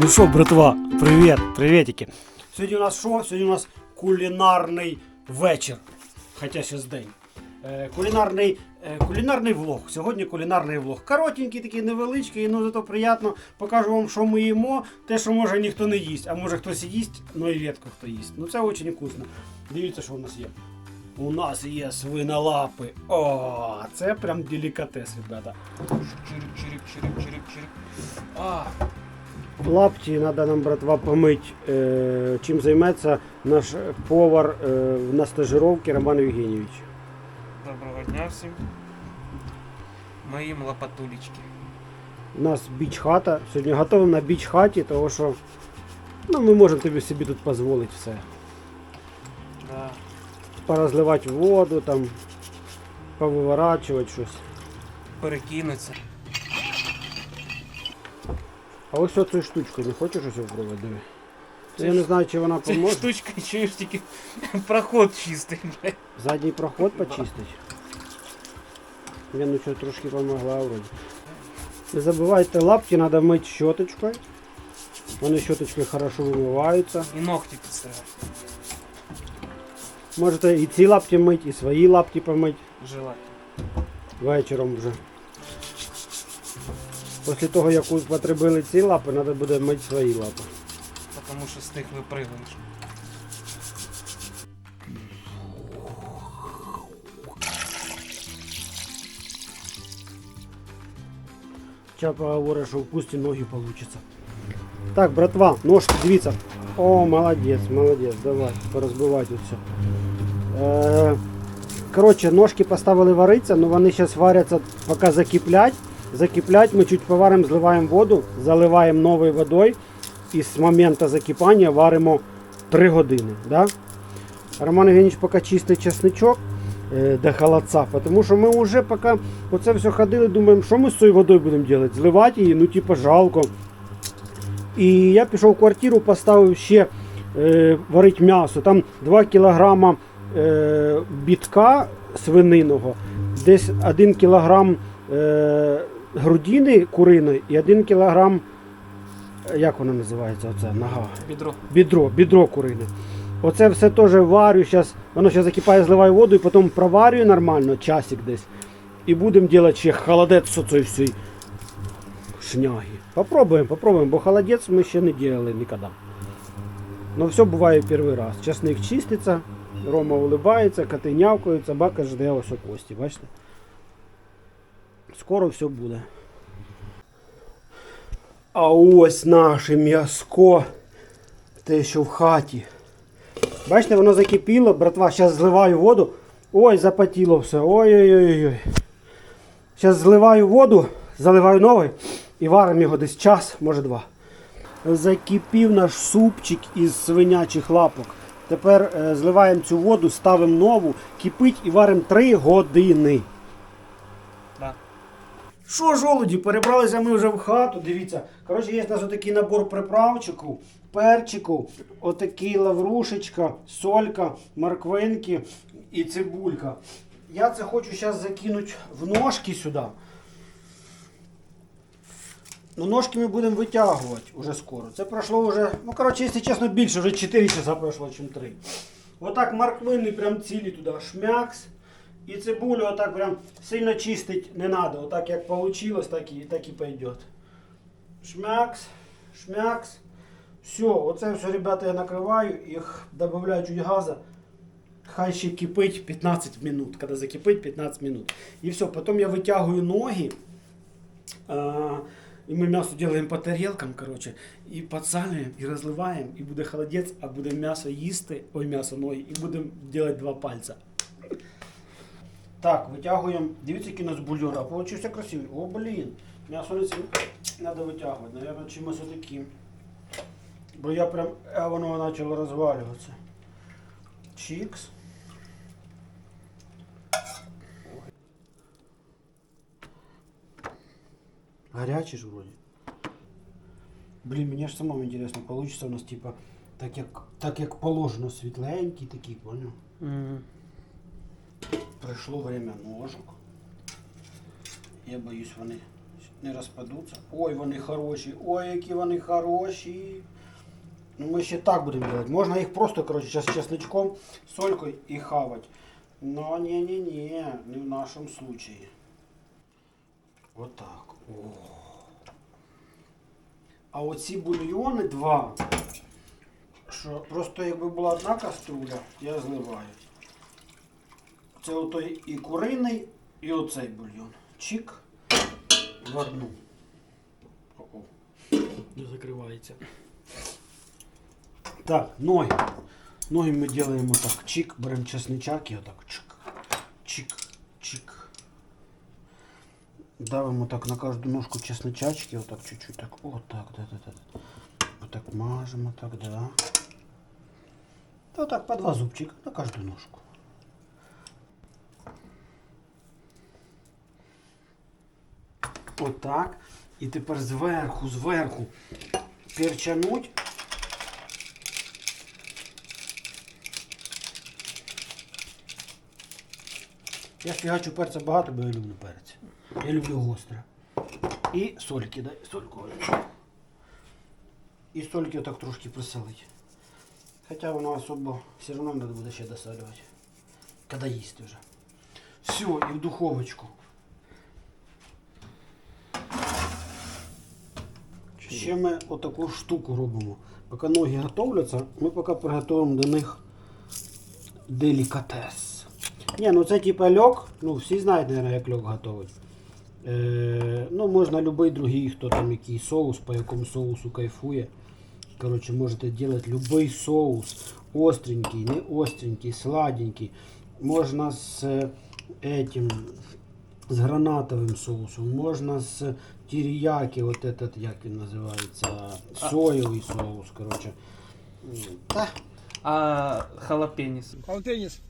Ну що, братва, привіт, привітики. Сьогодні у нас що? Сьогодні у нас кулінарний вечір. Хоча ще день. Е, кулінарний, е, кулінарний влог. Сьогодні кулінарний влог. Коротенький, такий невеличкий, ну зато приємно. Покажу вам, що ми їмо. Те, що може ніхто не їсть, а може хтось і їсть, ну і рідко хто їсть. Ну це дуже вкусно. Дивіться, що у нас є. У нас є свинолапи. О, це прям делікатес, ребята. Чирик, чирик, чирик, чирик, чирик. А, Лапті треба нам, братва, помити. Е, чим займеться наш повар е, на стажировці Роман Євгенійович. доброго дня всім. Моїм лопатулечки. У нас біч хата. Сьогодні готовимо на біч хаті, тому що ну, ми можемо тобі собі тут дозволити все. Да. Порозливати воду, там, повиворачувати щось. Перекинуться. А ось оцю штучку не хочеш ось спробувати? Диви. Це Я не ж- знаю, чи вона Це поможе. штучка чуєш тільки проход чистий, блядь. Задній проход почистить. Я ну що трошки помогла вроді. Не забувайте, лапки треба мити щоточкою. Вони щоточкою хорошо вимиваються. І ногті підстригати. Можете і ці лапті мити, і свої лапті помити Желательно. вечором вже. Після того, як употребили ці лапи, треба буде мити свої лапи. Тому що з тих випригуєш. Чапа говорить, що в пусті ноги получится. Так, братва, ножки, дивіться. О, молодець, молодець, давай, порозбивай тут все. Коротше, ножки поставили варитися, але вони зараз варяться, поки закиплять. Закиплять, ми чуть поваримо, зливаємо воду, заливаємо новою водою і з моменту закипання варимо 3 години. Да? Роман Євгенійович поки чистить чесничок е, до холодця, тому що ми вже поки оце все ходили, думаємо, що ми з цією водою будемо робити? Зливати її, ну типа жалко. І я пішов в квартиру, поставив ще е, варити м'ясо. Там 2 кілограма е, бітка свининого, десь 1 кілограм е, грудини куриної і 1 кілограм, е, як вона називається, оце, нога Бідро. бідро, бідро курине. Оце все теж варю, зараз, воно ще закипає, зливаю воду і потім проварюю нормально, часик десь. І будемо робити ще холодець цієї всієї шняги. Попробуємо, попробуємо, бо холодець ми ще не робили ніколи. Но все буває перший раз. Часник чиститься, Рома улибається, коти нявкають, собака жде ось у кості, бачите? Скоро все буде. А ось наше м'яско. Те, що в хаті. Бачите, воно закипіло, братва, зараз зливаю воду. Ой, запотіло все. Ой-ой-ой. Зараз зливаю воду, заливаю новий і варимо його десь час, може два. Закипів наш супчик із свинячих лапок. Тепер е, зливаємо цю воду, ставимо нову, кипить і варимо 3 години. Що, жолуді, перебралися ми вже в хату. Дивіться. Коротше, є у нас отакий набор приправчику, перчику, отакий лаврушечка, солька, морквинки і цибулька. Я це хочу зараз закинути в ножки сюди. Ну, ножки ми будемо витягувати уже скоро. Це пройшло вже, ну коротше, якщо чесно, більше, вже 4 часа пройшло, ніж 3. Отак морквини прям цілі туди шмякс. І цибулю отак прям сильно чистить не треба. Отак як вийшло, так і, так і пойдет. Шмякс, шмякс. Все, оце все, ребята, я накриваю, їх додаю чуть газа. Хай ще кипить 15 минут. Коли закипить 15 минут. І все, потім я витягую ноги. А, і ми м'ясо робимо по тарілкам, коротше, і підсалюємо, і розливаємо, і буде холодець, а буде м'ясо їсти, ой, м'ясо ноги, і будемо робити два пальця. Так, витягуємо. Дивіться, який у нас бульон. А получився красивий. О, блін. М'ясо не треба витягувати. Наверное, чимось отаким. Бо я прям, а воно почало розвалюватися. Чікс. Гарячий ж вроді. Блін, мені ж самому інтересно, получится у нас типа так як, так як положено світленький такий, понял? Прийшло время ножок. Я боюсь, вони не розпадуться. Ой, вони хороші, ой, які вони хороші. Ну, ми ще так будемо робити. Можна їх просто, коротше, з чесничком, солькою і хавати. Но ні-ні-ні, не в нашому случаї. Отак. О. А оці бульйони два. Що просто якби була одна каструля, я зливаю. Це отой і куриний, і оцей бульйон. Чик в одну. Не закривається. Так, ноги. Ноги ми робимо так. Чик, беремо чесничак і отак. Чик. Чик. Чик. Давимо так на кожну ножку чесничачки, отак чуть-чуть так. Отак, да, да, да. Отак мажемо, так, да. Отак по два зубчика на кожну ножку. Отак. І тепер зверху, зверху перчануть. Я фігачу перця багато, бо я люблю перець. Я люблю гостре. І сольки, дай сольку. І сольки отак трошки присолить. Хоча воно особо все одно треба буде ще досолювати. Коли їсти вже. Все, і в духовочку. Ще ми отаку штуку робимо. Поки ноги готовляться, ми поки приготуємо до них делікатес. Ні, ну це типа льок, ну всі знають, наверное, як льок готовить. Е, ну, можна будь-який другий, хто там який соус, по якому соусу кайфує. Короче, можете делать любой соус. Остренький, не остренький, сладенький. Можна з е, этим, з гранатовим соусом, можна з тіріяки, вот этот, як він називається, соєвий соус, короче. М, Та, А халапеніс. Алтеніс.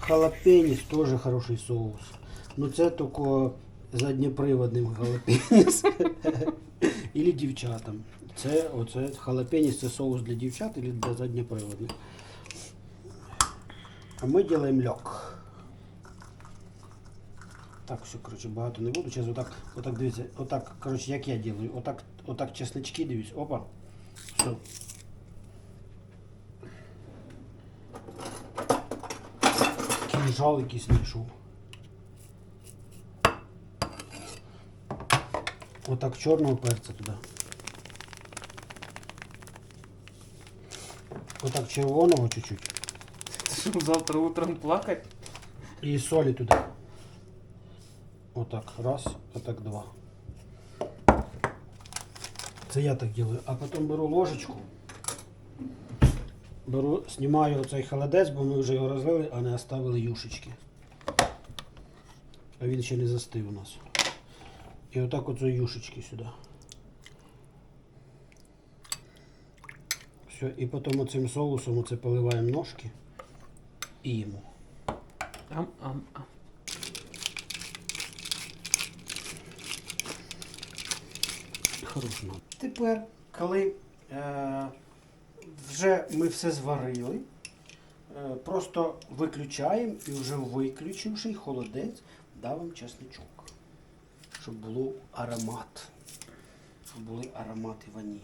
халапеніс теж хороший соус. Ну це тільки заднеприводним халапеніс. Или дівчатам. Це оце халапеніс це соус для дівчат или для заднеприводних. А ми робимо льок. Так, все, коротше, багато не буду. Зараз отак, отак дивіться, отак, коротше, як я делаю. Отак, отак чеснички дивіться. Опа. Все. Кінжал якийсь знайшов. Отак чорного перця туди. Отак червоного чуть-чуть. Завтра утром плакать? І солі туди. Отак. Раз, отак два. Це я так делаю. А потім беру ложечку. Беру, знімаю оцей холодець, бо ми вже його розлили, а не оставили юшечки. А він ще не застив у нас. І отак оцю юшечки сюди. Все, і потім оцим соусом оце поливаємо ножки і їмо. Ам-ам-ам. Хорошо. Тепер, коли е, вже ми все зварили, е, просто виключаємо і вже виключивши холодець, давимо чесничок. Щоб було аромат. Щоб були аромати ванілі.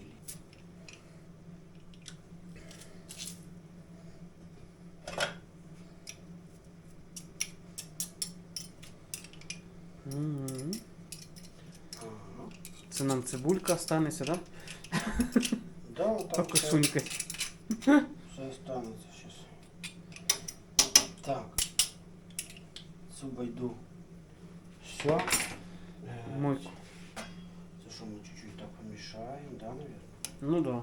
Мгм. Це нам цибулька останеться, да? Да, отак все, Покусунькать. все останеться зараз. Так. Це обойду. Все. Е, Муть. Це що ми чуть-чуть так помішаємо, да, наверное? Ну да.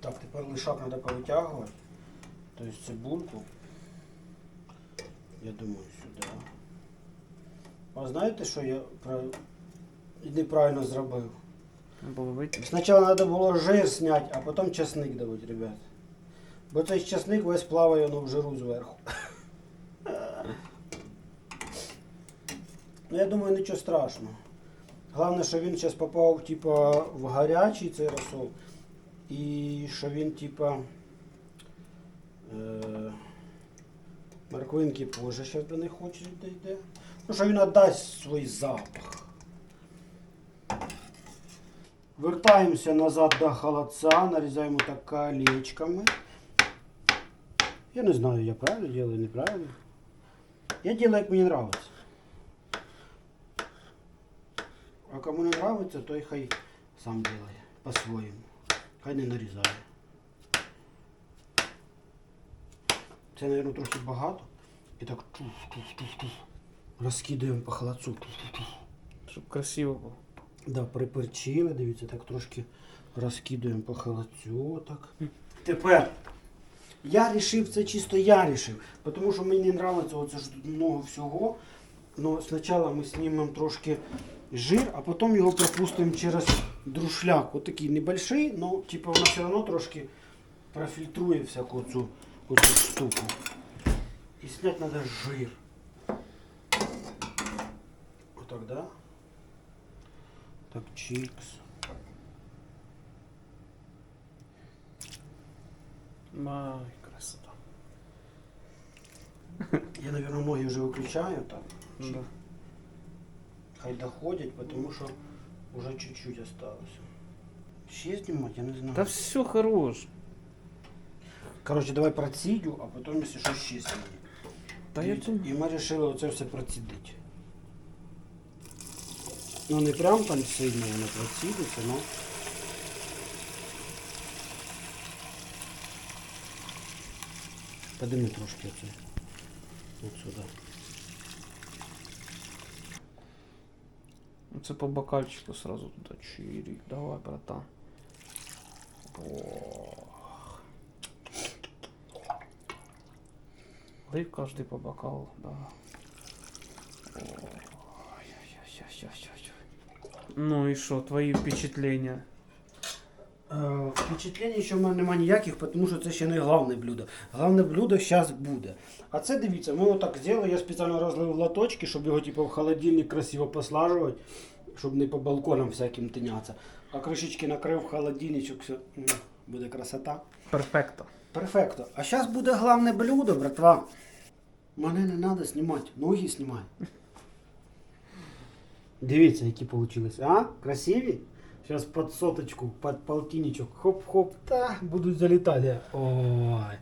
Так, тепер лишак треба повитягувати. Тобто цибульку. Я думаю, сюди. А знаєте, що я про- неправильно зробив? Спочатку треба було жир зняти, а потім часник давати, ребят. Бо цей часник весь плаває ну, в жиру зверху. Ну, я думаю, нічого страшного. Головне, що він зараз попав типа, в гарячий цей розсол. І що він типа. Е, Морквинки позже ще до них очередь дійде. Ну, що він надасть свій запах. Вертаємося назад до холодца, нарізаємо так колечками. Я не знаю, я правильно делаю, неправильно. Я делаю, як мені нравится. А кому не нравится, той хай сам делає по-своєму. Хай не нарізає. Це, мабуть, трохи багато. І так чуф-чуф-чуф-чуф. Розкидаємо по холодцу. Щоб красиво було. Да, приперчили, дивіться, так трошки розкидуємо по холодцю. Отак. Тепер я рішив, це чисто я рішив, тому що мені не подобається оце ж тут много всього. Ну, спочатку ми знімемо трошки жир, а потім його пропустимо через друшляк. Ось такий небольший, але типу, воно все одно трошки профільтрує всяку цю, оцю штуку. І зняти треба жир. да? Так, чикс. Май, красота. Я, наверное, ноги вже виключаю так. Да. Хай доходять, потому що вже чуть-чуть осталось. Ще знімати, я не знаю. Та все хорош. Короче, давай процідю, а потім, якщо що, ще зніму. Та і, я тут. і ми вирішили оце все процідити. Ну не прям там сильно воно процідиться, но. Подими трошки оце. От сюди. Це по бокальчику сразу туда чирик. Давай, братан. Ох. Лив каждый по бокалу, да. Ой, ща, ща, ща, ща. Ну и что, твои впечатления? Е, Впечатлень ще в мене немає ніяких, тому що це ще не головне блюдо. Головне блюдо зараз буде. А це дивіться, ми отак зробили, я спеціально розлив лоточки, щоб його типу, в холодильник красиво послажувати, щоб не по балконам всяким тинятися. А кришечки накрив холодильничок, все, буде красота. Перфекто. Перфекто. А зараз буде головне блюдо, братва. Мене не треба знімати, ноги знімай. Дивіться, які вийшли. А? Красиві? Зараз під соточку, під полтинничок. Хоп-хоп, та будуть залітати. Ой.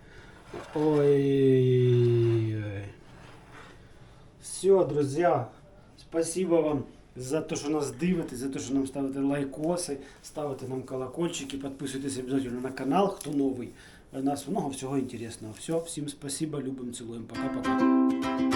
Ой. Все, друзі. Спасибо вам за те, що нас дивитесь, за те, що нам ставите лайкоси, ставите нам колокольчики, підписуйтесь обов'язково на канал, хто новий. У нас много всього інтересного. Все, всім спасибо, любим, цілуємо. Пока-пока.